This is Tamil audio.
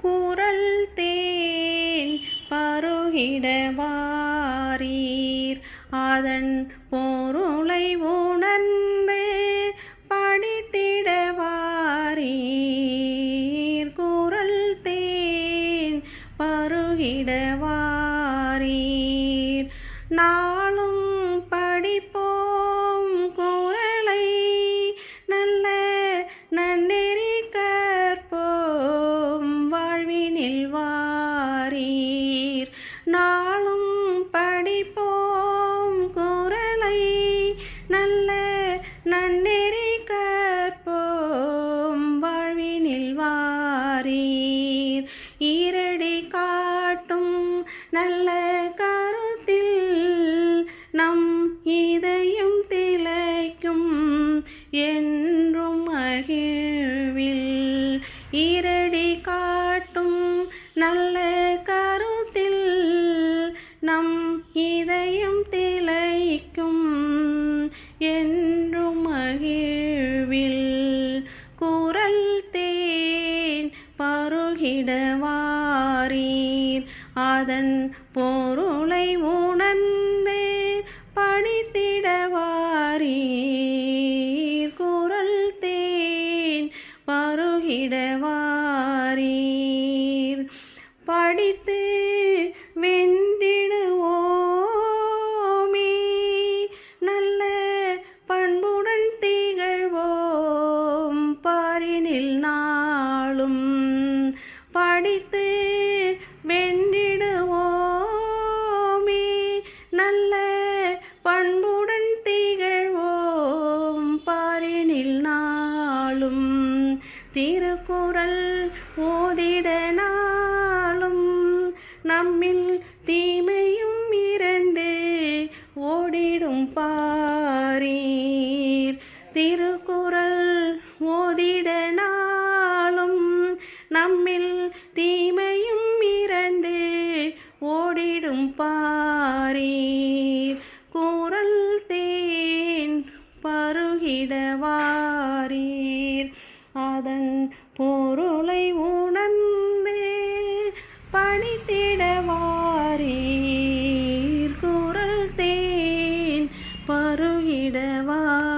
குரல் தேன் பருகிடவாரீர் அதன் பொருளை உணர்ந்து படித்திடவாரீர் குரல் தேன் பருகிடவாரீர் நான் என்றும் மகிழ்வில் இரடி காட்டும் நல்ல கருத்தில் நம் இதயம் திளைக்கும் என்றும் மகிழ்வில் குரல் தேன் பருகிடவாரீர் அதன் விடவாரீர் படித்து வென்றிடுவோமே நல்ல பண்புடன் திகழ்வோம். பாரினில் நாளும் படித்து வென்றிடுவோமே நல்ல பண்பு திருக்குறள் ஓதிட நாளும் நம்மில் தீமையும் இரண்டு ஓடிடும் பாரீர். திருக்குறள் ஓதிட நாளும் நம்மில் தீமையும் இரண்டு ஓடிடும் பாரீர். குரல் தேன் பருகிடவா அதன் பொருளை உணர்ந்தே பணித்திடவாரீர் குரல் தேன் பருகிடவார்